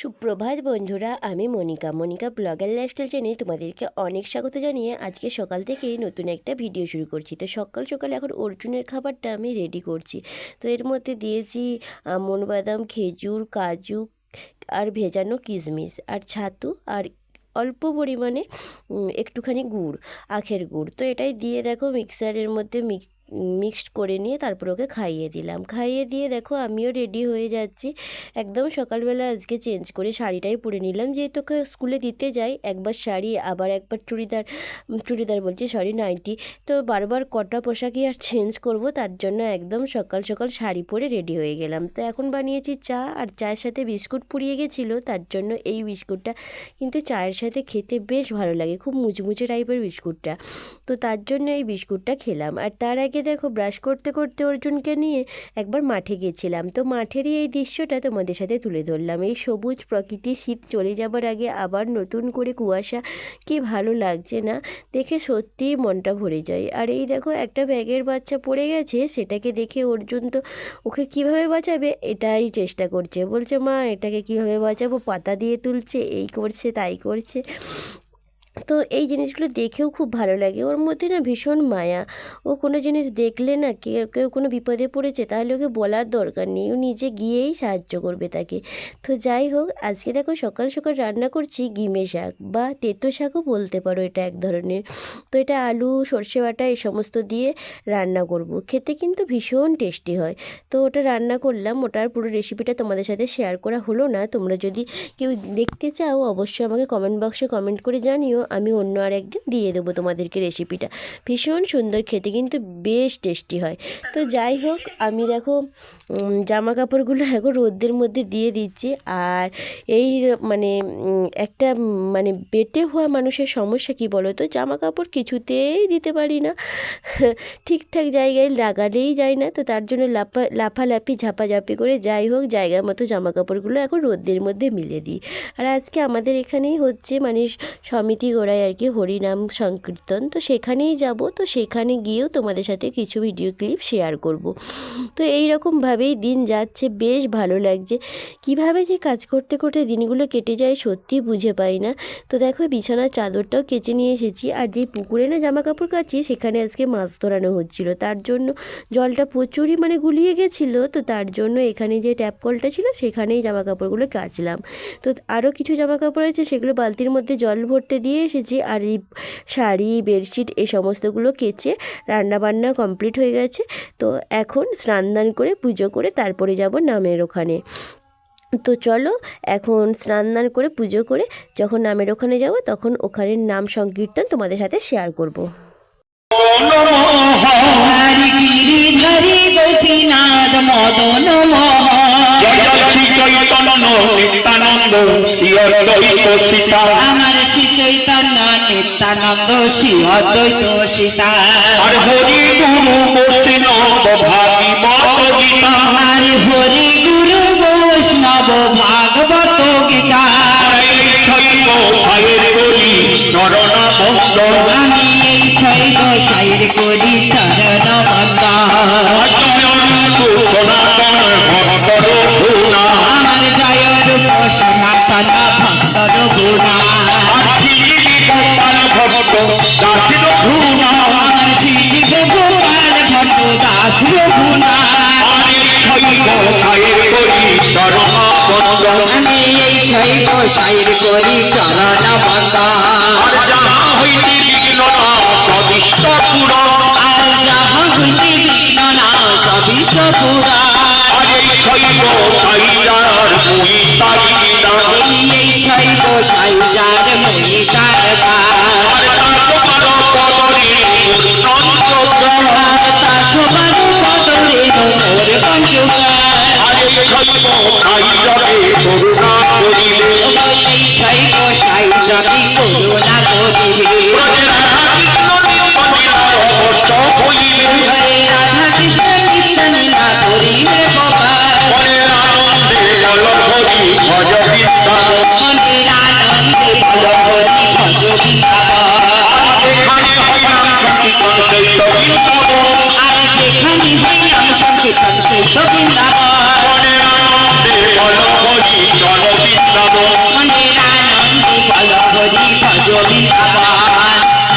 সুপ্রভাত বন্ধুরা, আমি মনিকা। মনিকা ব্লগার লাইফস্টাইল চ্যানেলে তোমাদেরকে অনেক স্বাগত জানিয়ে আজকে সকাল থেকেই নতুন একটা ভিডিও শুরু করছি। তো সকাল সকাল এখন অর্জুনের খাবারটা আমি রেডি করছি। তো এর মধ্যে দিয়েছি আমন বাদাম খেজুর, কাজু আর ভেজানো কিশমিশ আর ছাতু আর অল্প পরিমাণে একটুখানি গুড়, আখের গুড়। তো এটাই দিয়ে দেখো মিক্সারের মধ্যে মিক্স মিক্সড করে নিয়ে তারপর ওকে খাইয়ে দিলাম। খাইয়ে দিয়ে দেখো আমিও রেডি হয়ে যাচ্ছি। একদম সকালবেলা আজকে চেঞ্জ করে শাড়িটাই পরে নিলাম। যেহেতু ওকে স্কুলে দিতে যাই, একবার শাড়ি, আবার একবার চুড়িদার চুড়িদার বলছি সরি নাইটি। তো বারবার কটা পোশাকই আর চেঞ্জ করব, তার জন্য একদম সকাল সকাল শাড়ি পরে রেডি হয়ে গেলাম। তো এখন বানিয়েছি চা, আর চায়ের সাথে বিস্কুট পুড়িয়ে গেছিল, তার জন্য এই বিস্কুটটা কিন্তু চায়ের সাথে খেতে বেশ ভালো লাগে, খুব মুচমুচে টাইপের বিস্কুটটা। তো তার জন্য এই বিস্কুটটা খেলাম। আর তার আগে দেখো ব্রাশ করতে করতে অর্জুনকে নিয়ে একবার মাঠে গেছিলাম। তো মাঠেরই এই দৃশ্যটা তোমাদের সাথে তুলে ধরলাম। এই সবুজ প্রকৃতি শীত চলে যাবার আগে আবার নতুন করে কুয়াশা, কি ভালো লাগছে না? দেখে সত্যিই মনটা ভরে যায়। আর এই দেখো একটা ব্যাগের বাচ্চা পড়ে গেছে, সেটাকে দেখে অর্জুন তো ওকে কীভাবে বাঁচাবে? এটাই চেষ্টা করছে। বলছে, মা, এটাকে কীভাবে বাঁচাবো? পাতা দিয়ে তুলছে, এই করছে, তাই করছে। তো এই জিনিসগুলো দেখেও খুব ভালো লাগে। ওর মধ্যে না ভীষণ মায়া। ও কোনো জিনিস দেখলে না কেউ কেউ কোনো বিপদে পড়েছে তাহলে ওকে বলার দরকার নেই। ও নিজে গিয়েই সাহায্য করবে তাকে। তো যাই হোক, আজকে দেখো সকাল সকাল রান্না করছি গিমে শাক বা তেতো শাকও বলতে পারো এটা এক ধরনের। তো এটা আলু, সর্ষে বাটা এই সমস্ত দিয়ে রান্না করব। খেতে কিন্তু ভীষণ টেস্টি হয়। তো ওটা রান্না করলাম, ওটার পুরো রেসিপিটা তোমাদের সাথে শেয়ার করা হলো না। তোমরা যদি কেউ দেখতে চাও, অবশ্যই আমাকে কমেন্ট বক্সে কমেন্ট করে জানিও। আমি অন্য আর একদিন দিয়ে দেবো তোমাদেরকে রেসিপিটা ভীষণ সুন্দর খেতে, কিন্তু বেশ টেস্টি হয়। তো যাই হোক, আমি দেখো জামা কাপড়গুলো এখন রোদ্রের মধ্যে দিয়ে দিচ্ছি। আর এই মানে একটা মানে বেটে হওয়া মানুষের সমস্যা কি বলো তো জামা কাপড় কিছুতেই দিতে পারি না। ঠিকঠাক জায়গায় লাগালেই যায় না। তো তার জন্য লাফা, লাফালাফি, ঝাপাঝাপি করে যাই হোক, জায়গার মতো জামা কাপড়গুলো এখন রোদ্রের মধ্যে মিলে দিই। আর আজকে আমাদের এখানেই হচ্ছে মানে সমিতি গোড়ায় আর কি হরিনাম সংকীর্তন। তো সেখানেই যাব। তো সেখানে গিয়েও তোমাদের সাথে কিছু ভিডিও ক্লিপ শেয়ার করব। তো এই রকমভাবেই দিন যাচ্ছে, বেশ ভালো লাগছে। কীভাবে যে কাজ করতে করতে দিনগুলো কেটে যায় সত্যি বুঝে পাই না। তো দেখো বিছানার চাদরটাও কেচে নিয়ে এসেছি। আর যেই পুকুরে না জামা কাপড় কাচি, সেখানে আজকে মাছ ধরানো হচ্ছিল। তার জন্য জলটা প্রচুরই মানে গুলিয়ে গেছিল। তো তার জন্য এখানে যে ট্যাপ কলটা ছিল, সেখানেই জামা কাপড়গুলো কাচলাম। তো আরও কিছু জামা কাপড় আছে সেগুলো বালতির মধ্যে জল ভরতে দিয়ে এসেছি। আর এই শাড়ি, বেডশিট, এই সমস্তগুলো কেচে রান্নাবান্না কমপ্লিট হয়ে গেছে। তো এখন স্নান দান করে পুজো করে তারপরে যাব নামের ওখানে। তো চলো এখন স্নান দান করে পুজো করে যখন নামের ওখানে যাব তখন ওখানের নাম সংকীর্তন তোমাদের সাথে শেয়ার করব। মদন নিত্যানন্দ অদ্বৈত সীতা আমার শ্রী চৈতন্য নিত্যানন্দ শ্রী অদ্বৈত সীতা। আর হরি গুরু বৈষ্ণব গীতা আমার হরি গুরু বৈষ্ণব ভাগবত গীতা। আমি এই ছয় করি চরণ সনাতন আমার জয় রূপ সনাতন শ্রী গোপাল ভক্ত দাসির গুণা আমার শ্রী গোপাল ভট্ট দাস রঘুনা আমি এই ছয় গোসাইর করি চরণ বন্দা আর যাহা হইতে বিঘ্ন না সবিষ্ট পুরন আর যাহা হইতে বিঘ্ন না সবিষ্ট পুরা আর এই শৈব সাইয়ার মুই তাইনা এই ছয় গোসাই যার মই তার আর তার পদরে পূর্ণন্ত আর তা সবার পদরে মোর পঞ্চুকা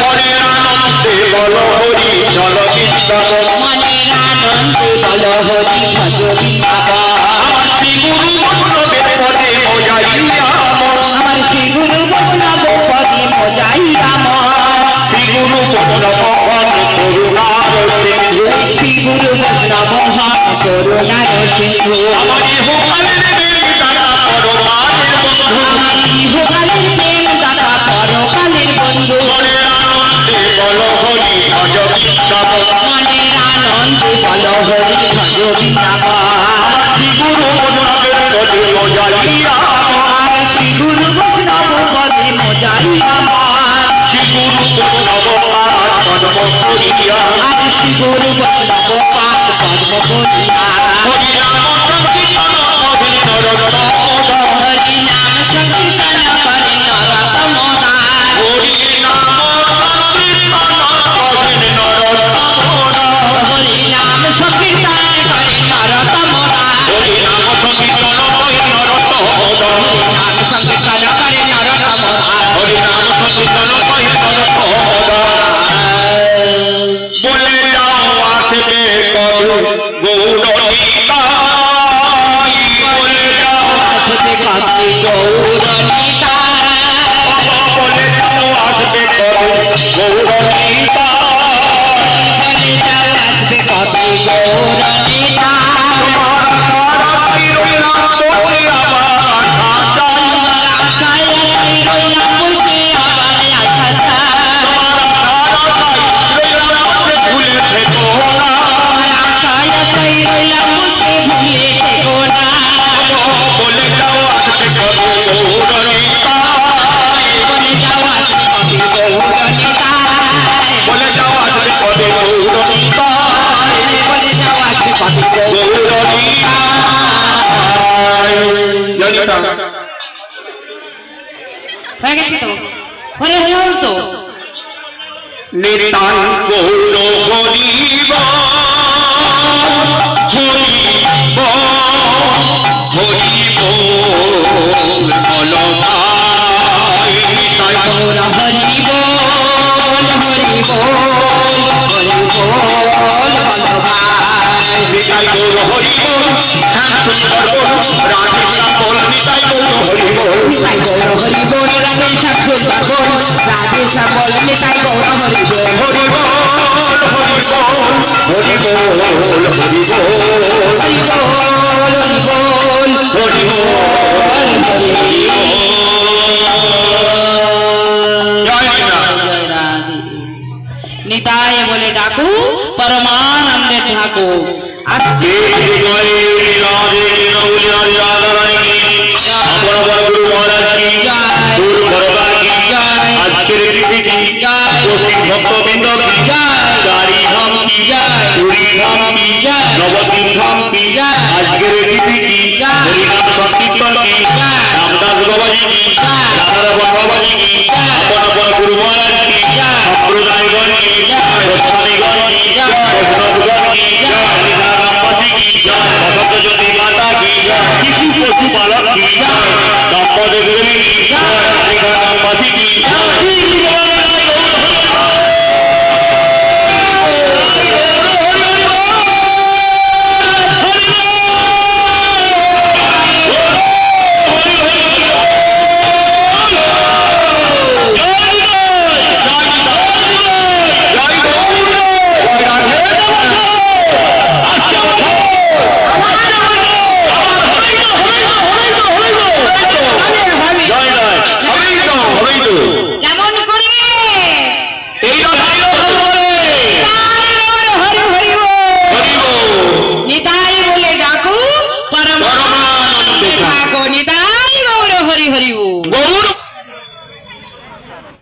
মনের আনন্দে বল হরি চল বৃন্দাবন মনের আনন্দে বল হরি ভজ বৃন্দাবন আমার শ্রী গুরু বৈষ্ণবের পদে মজাইয়া মন আমার শ্রী গুরু বৈষ্ণব পদি মজাই আমার শ্রী গুরু বৈষ্ণব পদ করুণার সিন্ধু শ্রী গুরু বৈষ্ণব হন করুণার সিন্ধু আমার ইহকালের দেবী তারা পরমানের বন্ধু আমার ইহকালের হরি ভজ বৃন্দাবন মনের আনন্দে বল হরি ভজ বৃন্দাবন শ্রী গুরু বৈষ্ণবের পদে মজাইয়া মন শ্রী গুরু বৈষ্ণব পদে মজাই আমার শ্রী গুরু বৈষ্ণব পাদ পদ্ম করিয়া। আর শ্রী গুরু বৈষ্ণব পাদ পদ্ম করিয়া। নিতান গৌর হরিব হরিব হরিব বল ভাই নিতাই গৌর হরি বল হরি বল হরি বল বল ভাই নিতাই গৌর হরিব শ্যাম সুন্দর বল রাধে বল নিতাই হরি বল রাধে রাধে রাধে ডাকু পরমানন্দে থাকো আসছে ভক্তবৃন্দ গাড়ি ধাম কি পুরী ধাম কি নবদ্বীপ ধাম কি আজকের পৃথিবী হরিনাম সংকীর্তন কি রামদাস বাবাজি কি রাধারমণ বাবাজি কি আপন আপন গুরু মহারাজ কি সম্প্রদায়গণ কি গোস্বামীগণ কি বৈষ্ণবগণ কি হরিনারামপতি কি বসন্ত জ্যোতি মাতা কি শিশু পশু পালক কি দম্পতি দেবী কি হরিনারামপতি কি